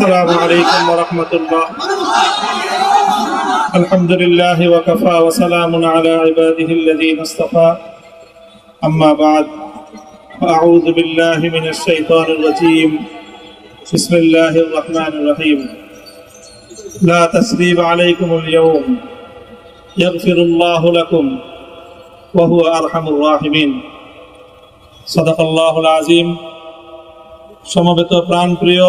السلام عليكم ورحمة الله الحمد لله وكفى وسلام على عباده الذين اصطفى أما بعد أعوذ بالله من الشيطان الرجيم بسم الله الرحمن الرحيم لا تسريب عليكم اليوم يغفر الله لكم وهو أرحم الراحمين صدق الله العظيم সমবেত প্রাণপ্রিয়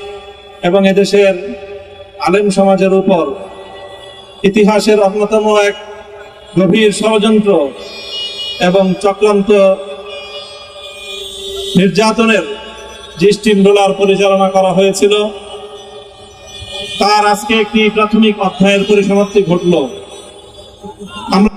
এবং এদেশের আলেম সমাজের উপর ইতিহাসের অন্যতম এক গভীর ষড়যন্ত্র এবং চক্রান্ত নির্যাতনের যে স্টিম পরিচালনা করা হয়েছিল। তার আজকে একটি প্রাথমিক অধ্যায়ের পরিসমাপ্তি ঘটল। আমরা